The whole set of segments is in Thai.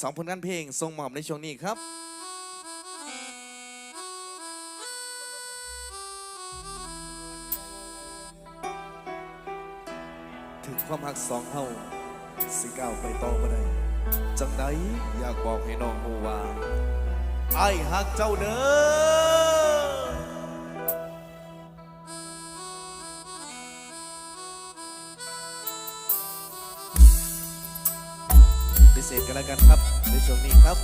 สองผลงานเพลงทรงหมอบในช่วงนี้ครับถึงความหักสองเฮาสิก้าวไปต่อบ่ได้จังไดอยากบอกให้น้องฮูว่าไอ้หักเจ้าเด้อ กันครับในช่วงนี้ครับ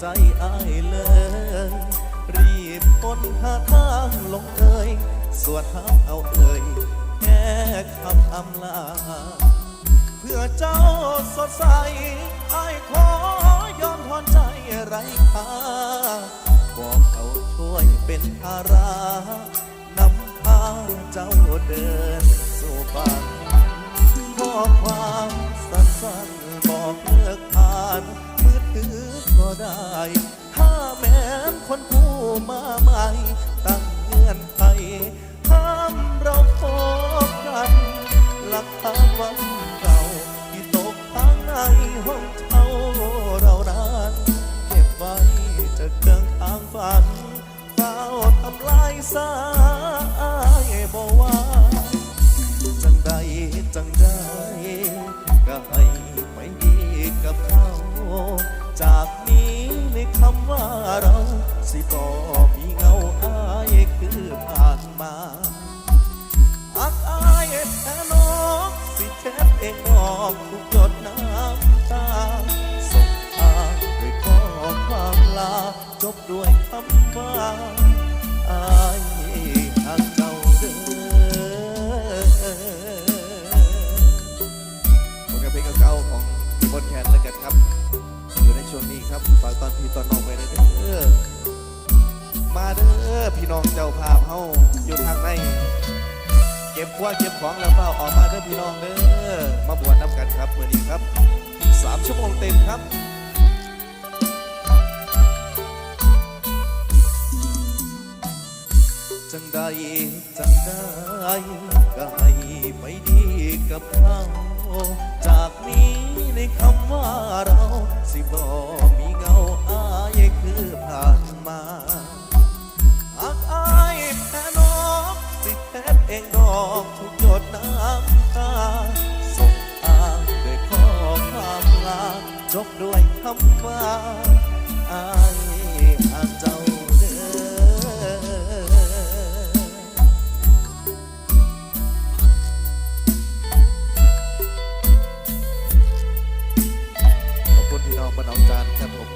ใจอายเลย รีบพ้นหาทางลงเอ่ยสวนทาเอาเอ่ยแค่คำอำลา เพื่อเจ้าสดใสอ้ายขอยอมทอนใจไร้ค่าบอกเขาช่วยเป็นภาระนำพาเจ้าเดินสู่ฝันข้อความสั้นๆบอกเลิกผ่าน ถือก็ได้ ถ้าแม้นคนผู้มาใหม่ตั้งเงื่อนไขห้ามเราพบกัน หลักฐานวันเก่าที่ตกทางในห้องเช่าเรานั้นเก็บไว้จะเกิงทางฝันเฝ้าทำลายสา ว่าเราสิบอมีเงาอายคือผ่านมาอักอายแท้นอกสิเช็ดเองออกทุกหยดน้ำตาส่งทางด้วยข้อความลาจบด้วยคำว่าอายหักเจ้าเด้อผลงานเพลงเก่าๆของพี่บนแคนแล้วกันครับ ช่วงนี้ครับฝากตอนพี่ตอนน้องไว้เลยเด้อมาเด้อพี่น้องเจ้าภาพเฮาอยู่ทางในเก็บคว้าเก็บของแล้วเฝ้าออกมาเด้อพี่น้องเด้อมาบวชน้ำกันครับเมื่อนี้ครับสามชั่วโมงเต็มครับจังใด้จังได้ก็ให้ไปดีกับเขาจา นี้ในคำว่าเราสิบอมีเงาอายคือผ่านมาหากอายแพ้นอกสิแพ้เองดอกทุกหยดน้ำตาส่งอ้างด้วยข้อความลาจบด้วยคำว่าอายหากเจ้า พี่น้องบ้านหนองจานครับผม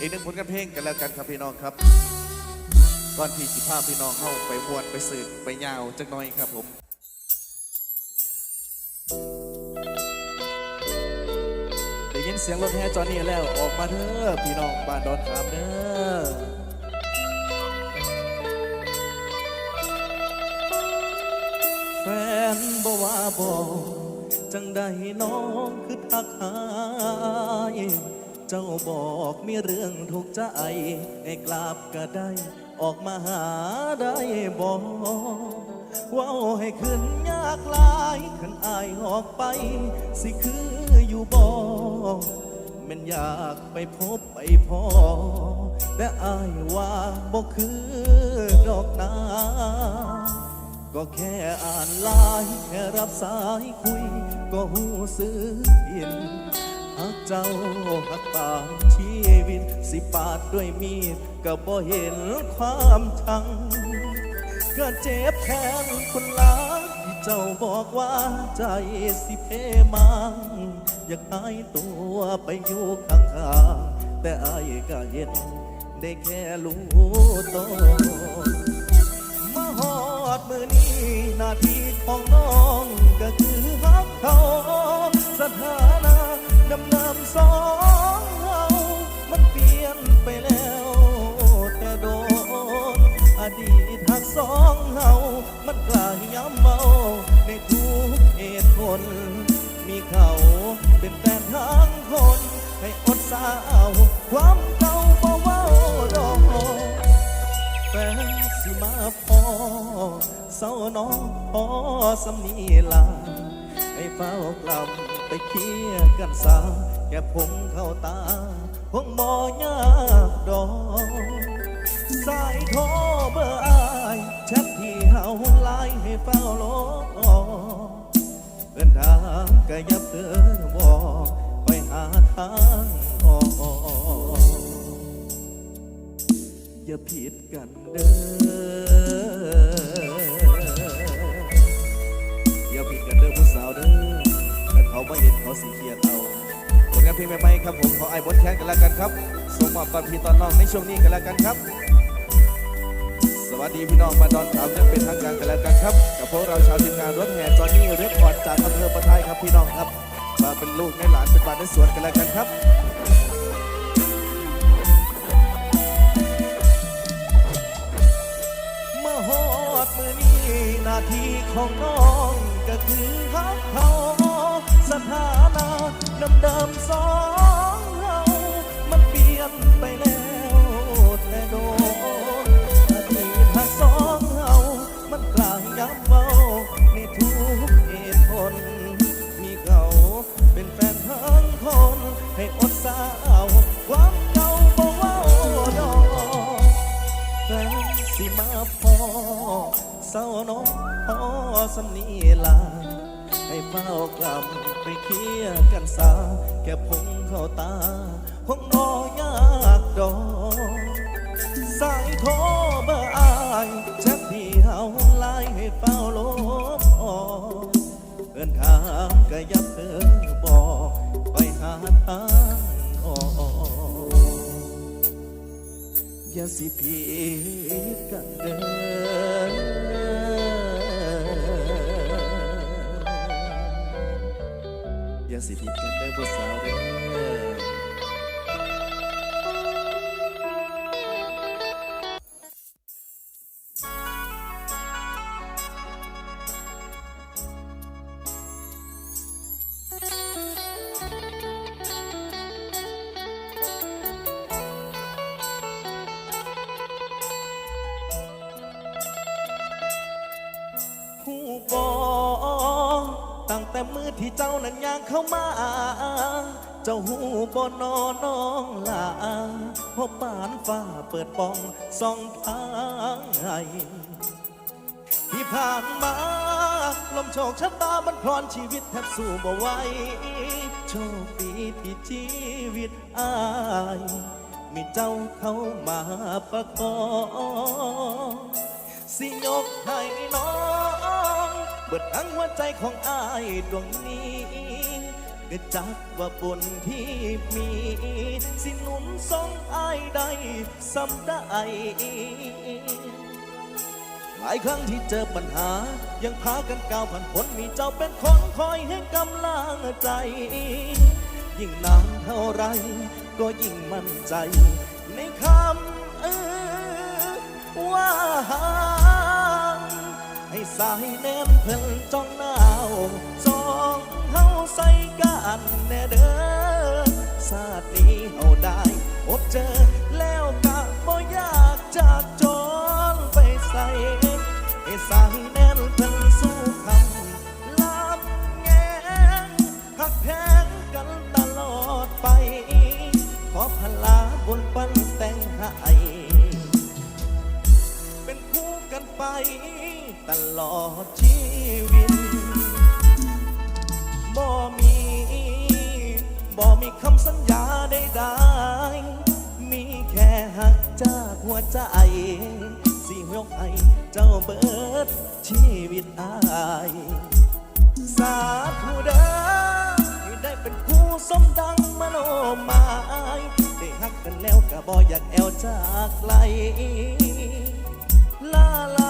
อีกหนึ่งผลงานเพลงกันแล้วกันครับพี่น้องครับก่อนที่สิภาพพี่น้องเข้าไปบวชไปสืบไปยาวจักหน้อยครับผมได้ยินเสียงรถแห่จอนี่แล้วออกมาเถอะพี่น้องบ้านดอนขามเด้อแฟนบ่ว่าบอก จังใดน้องคือทักหายเจ้าบอกมีเรื่องถูกใจให้กลับก็ได้ ออกมาหาได้บอกว้าให้ขึ้นยากลายขันอายออกไป สิคืออยู่บอกมันอยากไปพบไปพอแต่อายว่าบ่คือดอกนาก็แค่อ่านไลน์แค่รับสายคุย ก็หูซื้อยินหากเจ้าหักปาชีวิต สิปาดด้วยมีดก็บ่เห็นความชัง ก็เจ็บแค้นคนลาที่เจ้าบอกว่าใจสิเพมัง อยากหายตัวไปอยู่ข้างๆแต่อายก็เห็นได้แค่รู้ตัวมาหอดมือนี้หน้าที่ของน้องก็คือ สถานะดำนินสองเฮามันเปลี่ยนไปแล้ว แต่โดน อดีตหักสองเฮามันกลายย้ำเมาในทุกเหตุผล มีเขาเป็นแฟนทั้งคน ให้อดสาวความเก่าบ่เว้าดอกแฟนสิมาพอเศร้าน้องพอสำนีลาให้เฝ้ากลับ ไปเคลียร์กันสาแค่พงเข้าตาคงบ่ยากดอกสายโทรเบอร์อายแชทที่เฮาไลน์ให้เฝ้าลบออกเดินทางก็ยับเดินบอกไปหาทางออกอย่าผิดกันเด้อ เขาไม่เห็นเขาสีเคียดเอาผลงานเพลงใหม่ๆครับผมขอไอ้บทแค้นกันแล้วกันครับส่งมอบตอนพี่ตอนน้องในช่วงนี้กันแล้วกันครับ สวัสดีพี่น้องมาดอนขาวยังเป็นทางการกันแล้วกันครับ กับพวกเราชาวทีมงานรถแห่จอนนี่เรคคอร์ดจากอำเภอปะทายครับพี่น้องครับ มาเป็นลูกในหลานเป็นบ้านในสวนกันแล้วกันครับมาฮอดมือนี้หน้าที่ของน้องก็คือฮักเขา สถานะดำเดิมสอง บอกไปหาทางออกอย่าสิผิดกันเด้ออย่าสิผิดกันเด้อผู้สาวเด้อ แต่มือที่เจ้านั้นย่างเข้ามา เจ้าหูบอนอน้องลาพบปานฟ้าเปิดปองส่องทางให้ที่ผ่านมาลมโชคชะตาบันพรอนชีวิตแทบสู้บ่ไหวโชคดีที่ชีวิตอาย มีเจ้าเข้ามาประกอบสิยกให้น้อง เบิดทั้งหัวใจของอายดวงนี้เก็จักว่าบนที่มี สิหนุนทรงอายได้สำได้หลายครั้งที่เจอปัญหา ยังพากันก้าวผ่านพ้นมีเจ้าเป็นคนคอยให้กำลังใจ ยิ่งนานเท่าไร ก็ยิ่งมั่นใจ ในคำเออว่าหา สายแนมเพิ่นจ้องหนาวสองเฮาใส่กันแน่เด้อชาตินี้เฮาได้อดเจอแล้วกะบ่อยากจากจนไปใส่ให้สายแน่นเพิ่นสู้คำลำแงงหักแพงกันตลอดไป ขอพลาบนปัน กันไปตลอดชีวิต บ่มี บ่มีคำสัญญาใดๆมีแค่หักจากหัวใจ สิยกให้เจ้าเบิดชีวิตอายสาธุเด้อได้เป็นคู่สมดังมโนหมายได้ฮักกันแล้วก็บ่อยากแอวจากไกล ลาไหล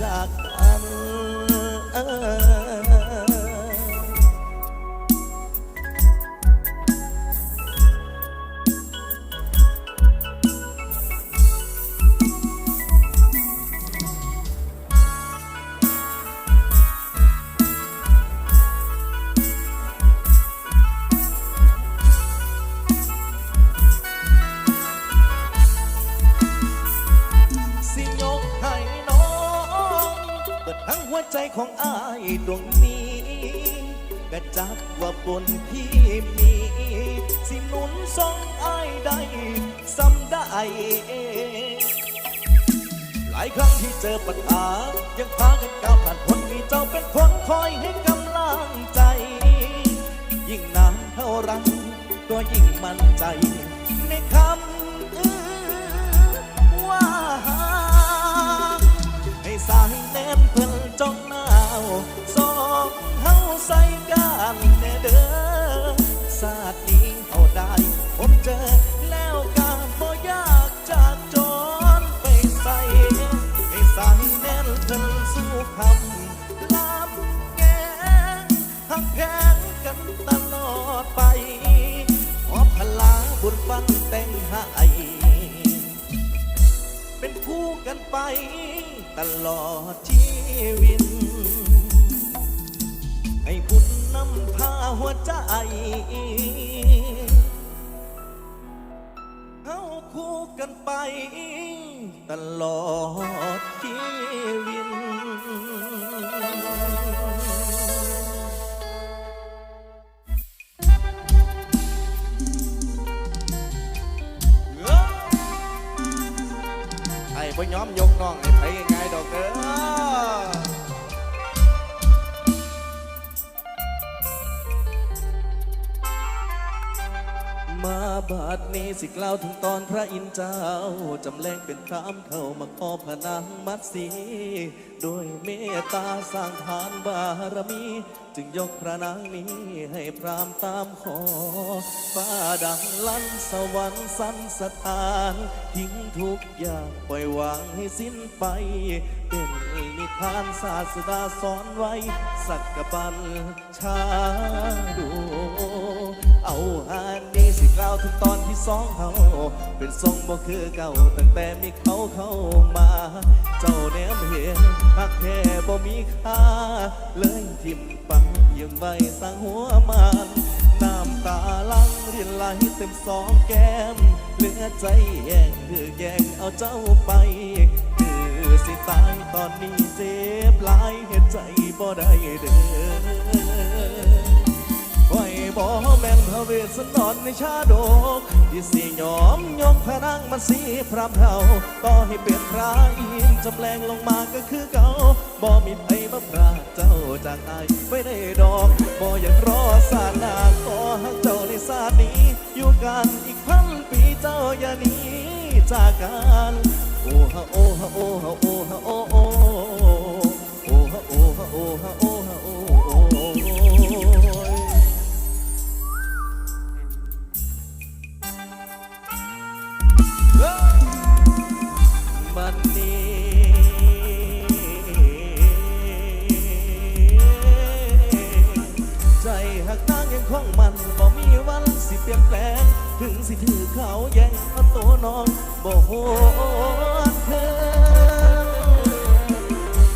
จากกัน ทั้งหัวใจของอายดวงนี้กระจักว่าบนที่มี สิหนุนทรงอายได้สำได้ หลายครั้งที่เจอปัญหา ยังพากันก้าวผ่านพ้นมีเจ้าเป็นคนคอยให้กำลังใจ ยิ่งนานเท่าไรก็ยิ่งมั่นใจ ในคำว่า เพิ่นจ้องหน้าวสองเฮาใส่กัน ไปตลอดชีวิต ให้บุญนำพาหัวใจเฮาคู่กันไปตลอดชีวิต ไอ้พ่ย้อมยกน้องให้ไปง่ายๆดอกเด้อ มาบาดนี้สิกล่าวถึงตอนพระอินทร์เจ้า จำแรงเป็นคำเข้ามาขอพระนางมัดสีด้วยเมตตาสร้างทานบารมี จึงยกพระนางนี้ให้พรามตามขอ ฟ้าดังลั่นสวรรค์สันสถาน ทิ้งทุกอย่างปล่อยวางให้สิ้นไป เป็นนิทานศาสดาสอนไว้ สักกบันชาดู เอาอันนี้ สิกล่าวถึงตอนที่สองเขาเป็นทรงบ่คือเก่าตั้งแต่มีเขาเข้ามา เจ้าแนมเห็นหักแท้บ่มีค่า เลยทิมปังยังไว้สั่งหัวมันน้ำตาลังรินไหลเต็มสองแก้มเหลือใจแย่งคือแย่งเอาเจ้าไป คือสิตายตอนนี้เจ็บหลายเหตุใจบ่ได้เด้อไว้บ่แม่นพระ เวสสันดรในชาดกที่สิยอมยกพนางมาสีพรำเฮาต่อให้เป็นพระอินจำแรงลงมาก็คือเก่าบ่มีไผมาพรากเจ้าจากอายไว้ได้ดอกบ่อยากรอสาหนาขอหักเจ้าในศาสนี้ อยู่กันอีกพันปีเจ้าอย่าหนีจากกันโอ้ฮะโอ้ฮะโอ้ฮะโอ้ฮะโอ้โอ้ฮะโอ้ฮะโอ้ฮะโอ้ มันนี้ใจหักนางยังคงมันบ่มีวันสิเปลี่ยนแปลง ถึงสิถือเขาแย่งเอาตัวน้องบ่โหดเธอ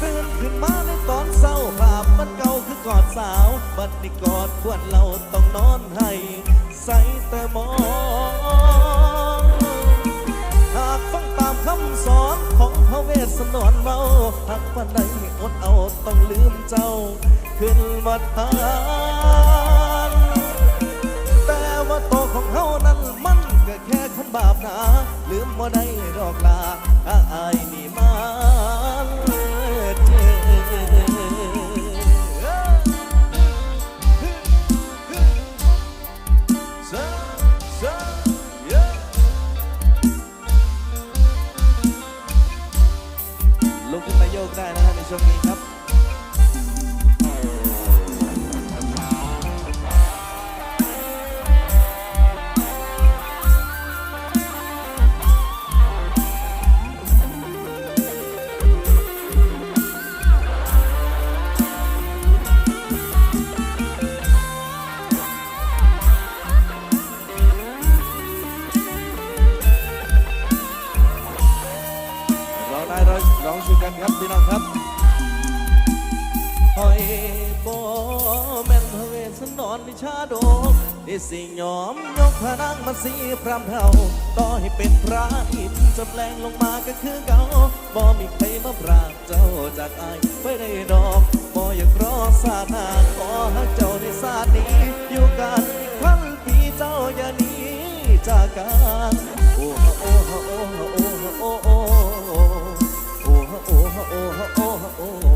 ตื่นขึ้นมาในตอนเศร้าภาพมันเก่าคือกอดสาว บัดนี้กอดควรเราต้องนอนให้ ใส่แต่หมอง เวสนอนเมาหักวันใดอดเอาต้องลืมเจ้า ขึ้นมาทานแต่ว่าตัวของเฮานั้นมันก็แค่คนบาปหนาลืมว่าได้ดอกลาอ้าอายนี่มันเจอ ช่ สีพรำเทาต่อให้เป็นพระอินจะแปลงลงมาก็คือเก่าบ่มีใครมาปราบเจ้าจากอายไปได้ดอกบ่อยากรอสาหนาขอให้เจ้าในศาสตร์นี้ อยู่กันอีกครั้งที่เจ้าอย่าหนีจากกันโอ้โโอ้โโอ้โโอ้โโอ้โโอ้โอ้ฮะโอ้โอ้ฮะโอ้โอ้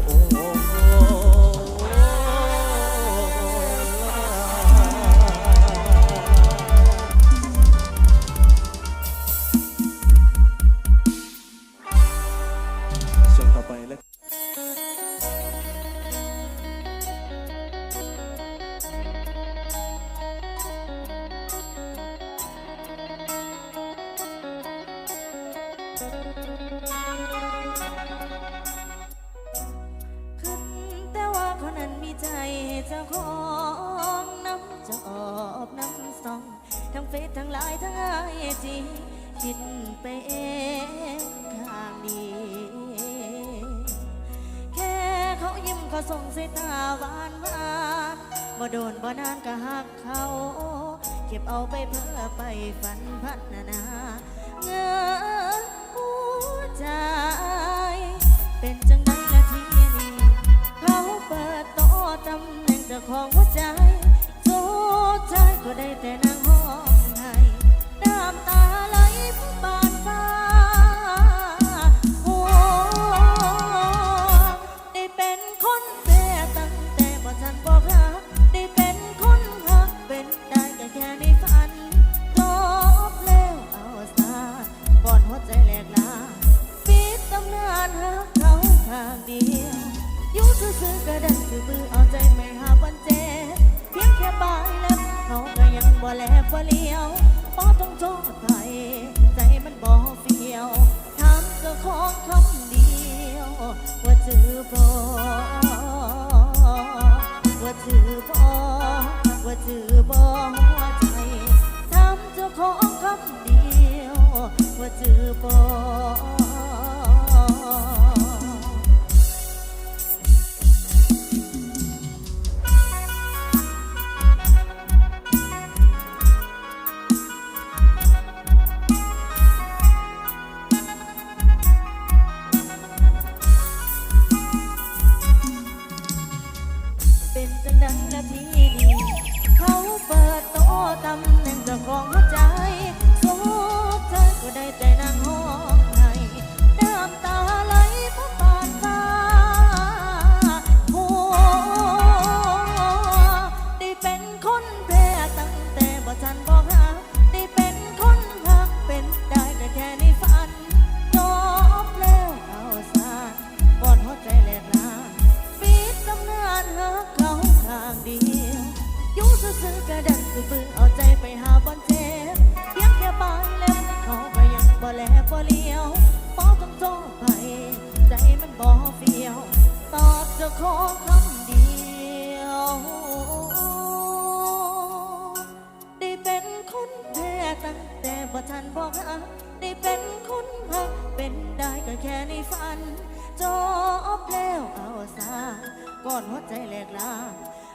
จ้าของน้ำจอบน้ำซอง ทั้งเฟซทั้งไลน์ทั้งไอจีคิดไปเองข้างดี แค่เขายิ้มเขาส่งสายตาหวานหวานบ่โดนบ่นานก็หักเขา เก็บเอาไปเพื่อไปฝันพัฒนาเงือหัวใจเป็นจังใดละทีนี้เขาเปิดโต๊ะตำแหน่ง จ้าของหัวใจโซ่ใจก็ได้แต่นั่ง่แลบ่เลี้ยวบ่ต้องโทษใครใจมันบ่เฟียวถามเจ้าของคำเดียว ว่าจือบ่ว่าจือบ่ว่าจือบ่หัวใจถามเจ้าของคำเดียว ว่าจือบ่ เป็นจังดังนาทีนี้เขาเปิดโต๊ะตำแหน่งเจ้าของหัวใจสุดท้ายก็ได้แต่นั่งห้องไห้น้ำตาไหล บ่แลบ่เลี้ยวพอต้องโทษไป ใจมันบ่เฟียว ตอบจ้าขอคำเดียว ได้เป็นคนแพ้ตั้งแต่บ่ทันบอกหักได้เป็นคนหัก เป็นได้ก็แค่ในฝัน จบแล้วเอาซะก่อนหัวใจแหลกลา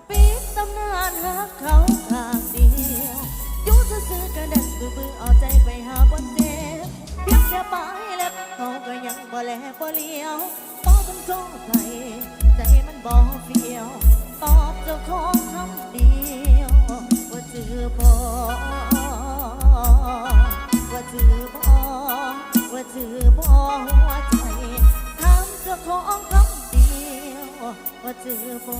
ปิดตำนานหักเขาข้างเดียวยู่ซื่อๆก็ดันบือเอาใจไปหาบน เพียงแค่ปลายเล็บเขาก็ยังบ่แลบ่เลี้ยวบ่ต้องโทษใครใจมันบ่เฟียว ตอบเจ้าของคำเดียวว่าจือบ่ว่าจือบ่ว่าจือบ่หัวใจถามเจ้าของคำเดียวว่าจือบ่